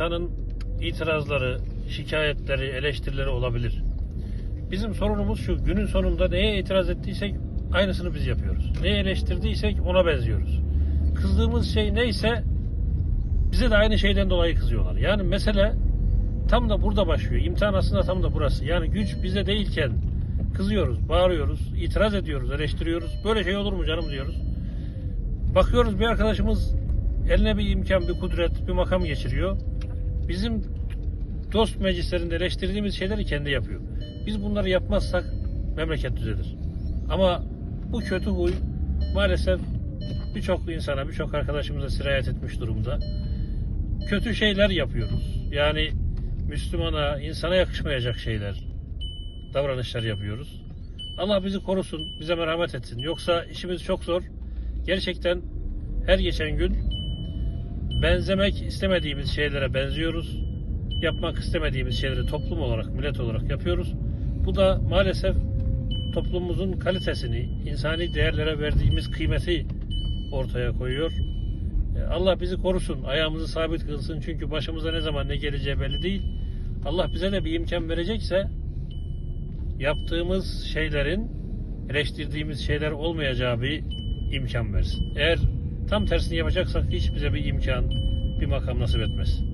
İnsanın itirazları, şikayetleri, eleştirileri olabilir. Bizim sorunumuz şu, günün sonunda neye itiraz ettiysek aynısını biz yapıyoruz. Neyi eleştirdiysek ona benziyoruz. Kızdığımız şey neyse bize de aynı şeyden dolayı kızıyorlar. Yani mesele tam da burada başlıyor. İmtihan aslında tam da burası. Yani güç bize değilken kızıyoruz, bağırıyoruz, itiraz ediyoruz, eleştiriyoruz. Böyle şey olur mu canım diyoruz. Bakıyoruz bir arkadaşımız eline bir imkan, bir kudret, bir makam geçiriyor. Bizim dost meclislerinde eleştirdiğimiz şeyleri kendi yapıyor. Biz bunları yapmazsak memleket düzelir. Ama bu kötü huy maalesef birçok insana, birçok arkadaşımıza sirayet etmiş durumda. Kötü şeyler yapıyoruz. Yani Müslümana, insana yakışmayacak şeyler, davranışlar yapıyoruz. Allah bizi korusun, bize merhamet etsin. Yoksa işimiz çok zor. Gerçekten her geçen gün benzemek istemediğimiz şeylere benziyoruz. Yapmak istemediğimiz şeyleri toplum olarak, millet olarak yapıyoruz. Bu da maalesef toplumumuzun kalitesini, insani değerlere verdiğimiz kıymeti ortaya koyuyor. E, Allah bizi korusun, ayağımızı sabit kılsın. Çünkü başımıza ne zaman ne geleceği belli değil. Allah bize de bir imkan verecekse yaptığımız şeylerin eleştirdiğimiz şeyler olmayacağı bir imkan versin. Eğer tam tersini yapacaksak hiç bize bir imkan, bir makam nasip etmez.